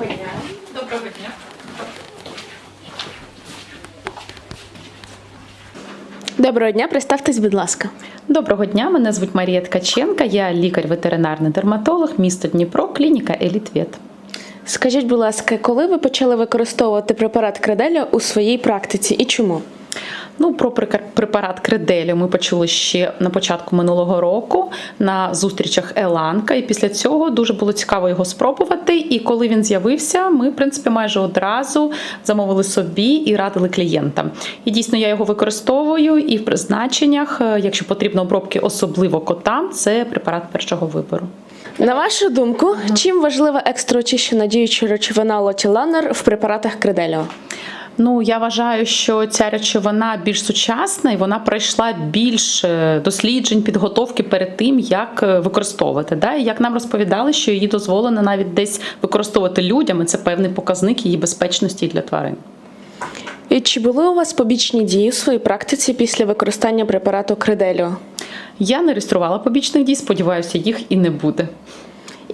Доброго дня. Доброго дня. Доброго дня, представтесь, будь ласка. Доброго дня, мене звуть Марія Ткаченка, я лікар-ветеринарний дерматолог, місто Дніпро, клініка Елітвет. Скажіть, будь ласка, коли ви почали використовувати препарат Краделя у своїй практиці і чому? Ну, про препарат Кределю ми почули ще на початку минулого року на зустрічах Еланка. І після цього дуже було цікаво його спробувати. І коли він з'явився, ми, в принципі, майже одразу замовили собі і радили клієнтам. І дійсно я його використовую і в призначеннях, е, якщо потрібно обробки, особливо котам, це препарат першого вибору. На вашу думку, чим важлива екстраочищена діюча речовина Лотіланер в препаратах Кределіо? Ну, я вважаю, що ця речовина більш сучасна і вона пройшла більше досліджень, підготовки перед тим, як е, використовувати. Да? І як нам розповідали, що її дозволено навіть десь використовувати людям, і це певний показник її безпечності для тварин. І чи були у вас побічні дії у своїй практиці після використання препарату Кределіо? Я не реєструвала побічних дій, сподіваюся, їх і не буде.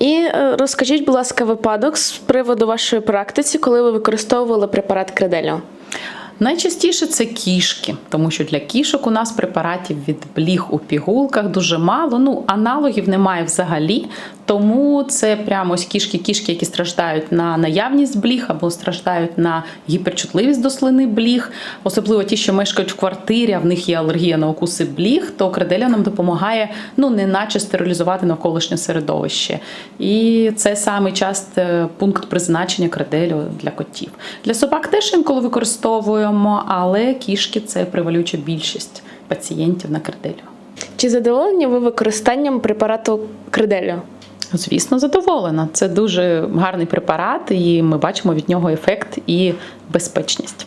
І е, розкажіть, будь ласка, випадок з приводу вашої практиці, коли ви використовували препарат Кределіо. Найчастіше це кішки, тому що для кішок у нас препаратів від бліг у пігулках дуже мало. Ну, аналогів немає взагалі. Тому це прямо ось кішки-кішки, які страждають на наявність бліг або страждають на гіперчутливість до слини бліг, особливо ті, що мешкають в квартирі, а в них є алергія на укуси бліг, то кределя нам допомагає ну, неначе стерилізувати навколишнє середовище. І це саме часто пункт призначення кределю для котів. Для собак теж інколи використовуємо, але кішки це превалююча більшість пацієнтів на криделю. Чи задоволені ви використанням препарату криделю? Звісно, задоволена. Це дуже гарний препарат, і ми бачимо від нього ефект і безпечність.